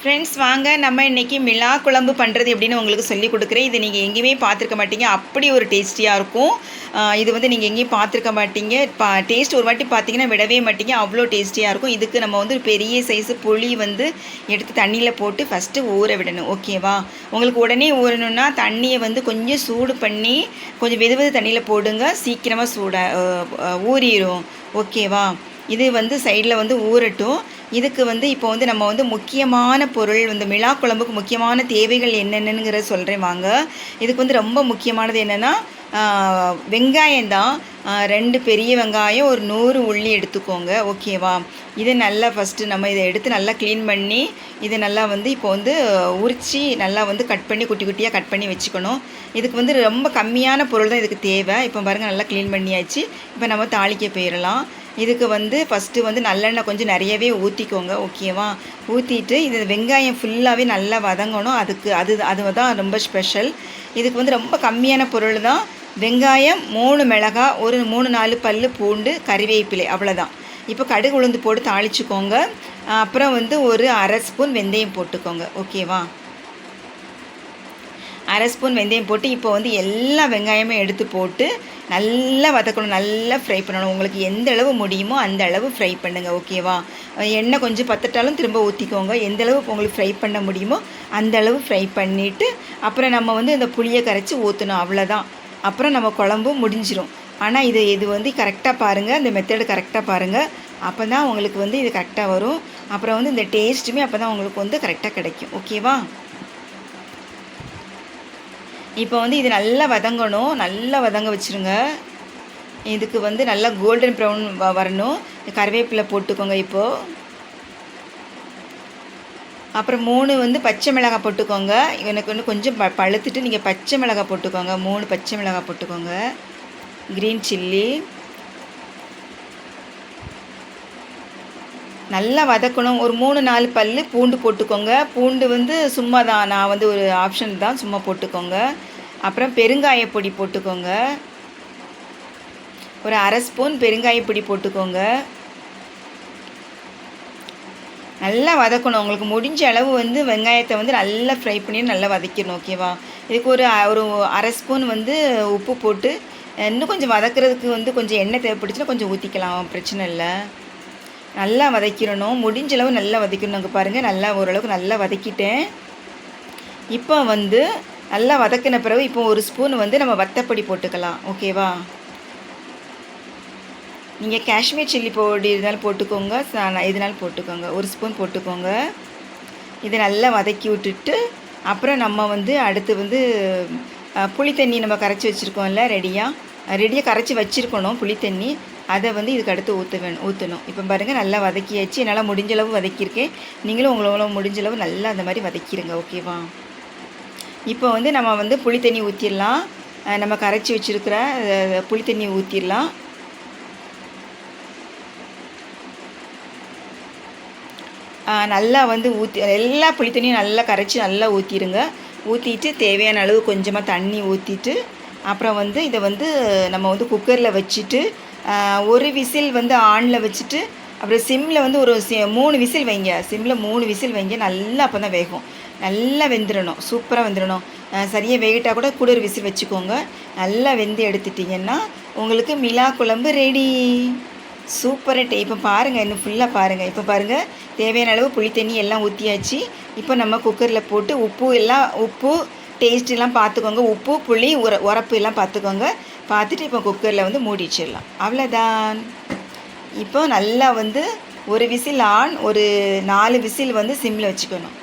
Friends வாங்க நம்ம இன்றைக்கி மிளா குழம்பு பண்ணுறது எப்படின்னு உங்களுக்கு சொல்லி கொடுக்குறேன். இது நீங்கள் எங்கேயுமே பார்த்துருக்க மாட்டீங்க. அப்படி ஒரு டேஸ்டியாக இருக்கும். இது வந்து நீங்கள் எங்கேயும் பார்த்துருக்க மாட்டீங்க. பா டேஸ்ட் ஒரு வாட்டி பார்த்தீங்கன்னா விடவே மாட்டீங்க. அவ்வளோ டேஸ்டியாக இருக்கும். இதுக்கு நம்ம வந்து ஒரு பெரிய சைஸு புளி வந்து எடுத்து தண்ணியில் போட்டு ஃபஸ்ட்டு ஊற விடணும். ஓகேவா உங்களுக்கு உடனே ஊறணும்னா தண்ணியை வந்து கொஞ்சம் சூடு பண்ணி கொஞ்சம் வெது வெது தண்ணியில் போடுங்க. சீக்கிரமாக சூட ஊறிடும் ஓகேவா இது வந்து சைடில் வந்து ஊறட்டும். இதுக்கு வந்து இப்போ வந்து நம்ம வந்து முக்கியமான பொருள் வந்து மிளா குழம்புக்கு முக்கியமான தேவைகள் என்னென்னங்கிறத சொல்கிறேன் வாங்க. இதுக்கு வந்து ரொம்ப முக்கியமானது என்னென்னா வெங்காயம் தான். ரெண்டு பெரிய வெங்காயம் ஒரு நூறு உள்ளி எடுத்துக்கோங்க. ஓகேவா இதை நல்லா ஃபஸ்ட்டு நம்ம இதை எடுத்து நல்லா க்ளீன் பண்ணி இதை நல்லா வந்து இப்போ வந்து உரித்து நல்லா வந்து கட் பண்ணி குட்டி குட்டியாக கட் பண்ணி வச்சுக்கணும். இதுக்கு வந்து ரொம்ப கம்மியான பொருள் தான் இதுக்கு தேவை. இப்போ பாருங்கள் நல்லா க்ளீன் பண்ணியாச்சு. இப்போ நம்ம தாளிக்க போயிடலாம். இதுக்கு வந்து ஃபஸ்ட்டு வந்து நல்லெண்ணெய் கொஞ்சம் நிறையவே ஊற்றிக்கோங்க ஓகேவா? ஊற்றிட்டு இது வெங்காயம் ஃபுல்லாகவே நல்லா வதங்கணும். அதுக்கு அது அது தான் ரொம்ப ஸ்பெஷல் இதுக்கு வந்து ரொம்ப கம்மியான பொருள் தான். வெங்காயம் மூணு மிளகா ஒரு மூணு நாலு பல் பூண்டு கறிவேப்பிலை அவ்வளோதான் இப்போ கடுகு உளுந்து போட்டு தாளிச்சுக்கோங்க. அப்புறம் வந்து ஒரு அரை ஸ்பூன் வெந்தயம் போட்டுக்கோங்க ஓகேவா? அரை ஸ்பூன் வெந்தயம் போட்டு இப்போ வந்து எல்லா வெங்காயமும் எடுத்து போட்டு நல்லா வதக்கணும் நல்லா ஃப்ரை பண்ணணும். உங்களுக்கு எந்த அளவு முடியுமோ அந்த அளவு ஃப்ரை பண்ணுங்கள் ஓகேவா எண்ணெய் கொஞ்சம் பத்துட்டாலும் திரும்ப ஊற்றிக்கோங்க எந்த அளவு உங்களுக்கு ஃப்ரை பண்ண முடியுமோ அந்த அளவு ஃப்ரை பண்ணிவிட்டு அப்புறம் நம்ம வந்து இந்த புளியை கரைச்சி ஊற்றணும் அவ்வளோதான் அப்புறம் நம்ம குழம்பு முடிஞ்சிடும் ஆனால் இது இது வந்து கரெக்டாக பாருங்கள் இந்த மெத்தடு கரெக்டாக பாருங்கள் அப்போ தான் உங்களுக்கு வந்து இது கரெக்டாக வரும். அப்புறம் வந்து இந்த டேஸ்ட்டுமே அப்போ தான் உங்களுக்கு வந்து கரெக்டாக கிடைக்கும். ஓகேவா இப்போ வந்து இது நல்லா வதங்கணும். நல்லா வதங்க வச்சுருங்க. இதுக்கு வந்து நல்லா கோல்டன் ப்ரௌன் வ வரணும். கருவேப்பிலை போட்டுக்கோங்க இப்போது அப்புறம் மூணு வந்து பச்சை மிளகாய் போட்டுக்கோங்க. எனக்கு வந்து கொஞ்சம் ப பழுத்துட்டு நீங்கள் பச்சை மிளகாய் போட்டுக்கோங்க. மூணு பச்சை மிளகாய் போட்டுக்கோங்க. க்ரீன் சில்லி நல்லா வதக்கணும். ஒரு மூணு நாலு பல் பூண்டு போட்டுக்கோங்க. பூண்டு வந்து சும்மா தான் நான் வந்து ஒரு ஆப்ஷன் தான் சும்மா போட்டுக்கோங்க. அப்புறம் பெருங்காய பொடி போட்டுக்கோங்க. ஒரு அரை ஸ்பூன் பெருங்காய பொடி போட்டுக்கோங்க. நல்லா வதக்கணும். உங்களுக்கு முடிஞ்ச அளவு வந்து வெங்காயத்தை வந்து நல்லா ஃப்ரை பண்ணி நல்லா வதக்கிடணும் ஓகேவா இதுக்கு ஒரு ஒரு அரை ஸ்பூன் வந்து உப்பு போட்டு இன்னும் கொஞ்சம் வதக்கிறதுக்கு வந்து கொஞ்சம் எண்ணெய் தேவைப்படுச்சுன்னா கொஞ்சம் ஊற்றிக்கலாம் பிரச்சனை இல்லை. நல்லா வதக்கிடணும். முடிஞ்ச அளவு நல்லா வதக்கணும் அங்கே பாருங்கள் நல்லா ஓரளவுக்கு நல்லா வதக்கிட்டேன். இப்போ வந்து நல்லா வதக்கின பிறகு இப்போ ஒரு ஸ்பூன் வந்து நம்ம வத்தப்பொடி போட்டுக்கலாம். ஓகேவா நீங்கள் காஷ்மீர் சில்லி பொடி இருந்தாலும் போட்டுக்கோங்க. எதுனாலும் போட்டுக்கோங்க. ஒரு ஸ்பூன் போட்டுக்கோங்க. இதை நல்லா வதக்கி விட்டுட்டு அப்புறம் நம்ம வந்து அடுத்து வந்து புளி தண்ணி நம்ம கரைச்சி வச்சுருக்கோம்ல ரெடியாக ரெடியாக கரைச்சி வச்சுருக்கணும் புளி தண்ணி. அதை வந்து இதுக்கு அடுத்து ஊற்ற வேணும் ஊற்றணும் இப்போ பாருங்கள் நல்லா வதக்கியாச்சு. என்னால் முடிஞ்சளவு வதக்கியிருக்கேன். நீங்களும் உங்களோட முடிஞ்சளவு நல்லா அந்த மாதிரி வதக்கிடுங்க ஓகேவா இப்போ வந்து நம்ம வந்து புளி தண்ணி ஊற்றிடலாம் நம்ம கரைச்சி வச்சுருக்கிற புளி தண்ணி ஊற்றிடலாம் நல்லா வந்து ஊற்றி எல்லா புளி தண்ணியும் நல்லா கரைச்சி நல்லா ஊற்றிடுங்க ஊற்றிட்டு தேவையான அளவு கொஞ்சமாக தண்ணி ஊற்றிட்டு அப்புறம் வந்து இதை வந்து நம்ம வந்து குக்கரில் வச்சுட்டு ஒரு விசில் வந்து ஆனில் வச்சுட்டு அப்புறம் சிம்மில் வந்து ஒரு சி மூணு விசில் வைங்க. சிம்மில் மூணு விசில் வைங்க. நல்லா அப்போ தான் வேகும். நல்லா வெந்துடணும் சூப்பராக வெந்துடணும் சரியாக வெயிட்டாக கூட கூட ஒரு விசில் வச்சுக்கோங்க. நல்லா வெந்து எடுத்துட்டிங்கன்னா உங்களுக்கு மிளா குழம்பு ரெடி சூப்பராக டே இப்போ பாருங்கள் இன்னும் ஃபுல்லாக பாருங்கள் இப்போ பாருங்கள் தேவையான அளவு புளி தண்ணி எல்லாம் ஊற்றியாச்சு இப்போ நம்ம குக்கரில் போட்டு உப்பு எல்லாம் உப்பு டேஸ்ட்டெல்லாம் பார்த்துக்கோங்க உப்பு புளி உர உரப்பு எல்லாம் பார்த்துக்கோங்க பார்த்துட்டு இப்போ குக்கரில் வந்து மூடிச்சிடலாம் அவ்வளோதான் இப்போ நல்லா வந்து ஒரு விசில் ஆன் ஒரு நாலு விசில் வந்து சிம்மில் வச்சுக்கணும்.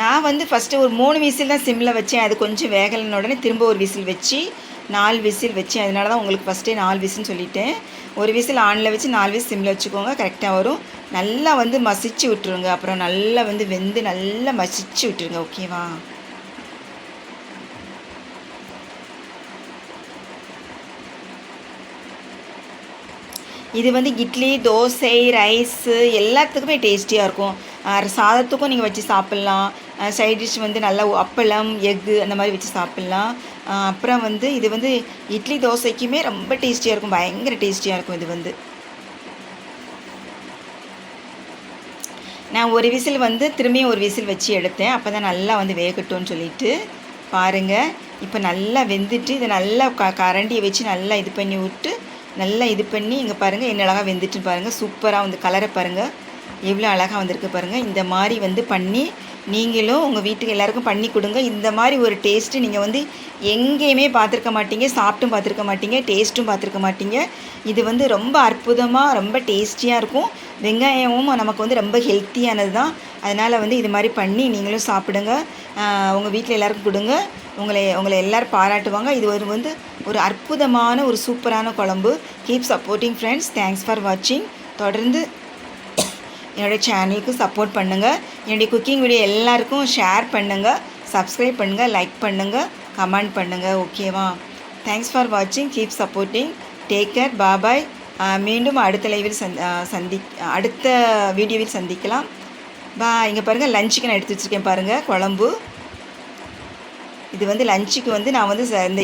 நான் வந்து ஃபஸ்ட்டு ஒரு மூணு விசில் தான் சிம்மில் வச்சேன். அது கொஞ்சம் வேகலைன உடனே திரும்ப ஒரு விசில் வச்சு நாலு விசில் வச்சேன். அதனால தான் உங்களுக்கு ஃபஸ்ட்டே நாலு விசில்னு சொல்லிட்டேன். ஒரு விசில் ஆனில் வச்சு நாலு விசில் சிம்மில் வச்சுக்கோங்க. கரெக்டாக வரும். நல்லா வந்து மசிச்சு விட்டுருங்க. அப்புறம் நல்லா வந்து வெந்து நல்லா மசிச்சு விட்டுருங்க. ஓகேவா இது வந்து இட்லி தோசை ரைஸு எல்லாத்துக்குமே டேஸ்டியாக இருக்கும். சாதத்துக்கும் நீங்கள் வச்சு சாப்பிட்லாம். சைட் டிஷ் வந்து நல்லா அப்பளம் எக்கு அந்த மாதிரி வச்சு சாப்பிட்லாம். அப்புறம் வந்து இது வந்து இட்லி தோசைக்குமே ரொம்ப டேஸ்டியாக இருக்கும். பயங்கர டேஸ்டியாக இருக்கும் இது வந்து. நான் ஒரு விசில் வந்து திரும்பியும் ஒரு விசில் வச்சு எடுத்தேன். அப்போ தான் நல்லா வந்து வேகட்டும்னு சொல்லிட்டு பாருங்கள் இப்போ நல்லா வெந்துட்டு இதை நல்லா க கரண்டியை வச்சு நல்லா இது பண்ணி விட்டு நல்லா இது பண்ணி இங்கே பாருங்கள் என்ன அழகாக வெந்துட்டு பாருங்கள் சூப்பராக வந்து கலரை பாருங்கள் எவ்வளோ அழகாக வந்திருக்கு பாருங்கள் இந்த மாதிரி வந்து பண்ணி நீங்களும் உங்கள் வீட்டுக்கு எல்லாருக்கும் பண்ணி கொடுங்க. இந்த மாதிரி ஒரு டேஸ்ட்டு நீங்கள் வந்து எங்கேயுமே பார்த்துருக்க மாட்டீங்க. சாப்பிட்டும் பார்த்துருக்க மாட்டீங்க. டேஸ்ட்டும் பார்த்துருக்க மாட்டீங்க. இது வந்து ரொம்ப அற்புதமாக ரொம்ப டேஸ்டியாக இருக்கும். வெங்காயமும் நமக்கு வந்து ரொம்ப ஹெல்த்தியானது தான் அதனால் வந்து இது மாதிரி பண்ணி நீங்களும் சாப்பிடுங்க. உங்கள் வீட்டில் எல்லாருக்கும் கொடுங்க. உங்களை உங்களை எல்லோரும் பாராட்டுவாங்க. இது ஒரு வந்து ஒரு அற்புதமான ஒரு சூப்பரான குழம்பு. Keep supporting friends thanks for வாட்சிங் தொடர்ந்து என்னோடய சேனலுக்கு சப்போர்ட் பண்ணுங்கள் என்னுடைய குக்கிங் வீடியோ எல்லாருக்கும் ஷேர் பண்ணுங்கள் சப்ஸ்கிரைப் பண்ணுங்கள் லைக் பண்ணுங்கள் கமெண்ட் பண்ணுங்கள் ஓகேவா? தேங்க்ஸ் ஃபார் வாட்சிங் keep supporting take care bye bye மீண்டும் அடுத்த லைவில் சந்த் சந்தி அடுத்த வீடியோவில் சந்திக்கலாம். பா இங்கே பாருங்கள் லஞ்சுக்கு நான் எடுத்து வச்சுருக்கேன் பாருங்கள் குழம்பு. இது வந்து லஞ்சுக்கு வந்து நான் வந்து இந்த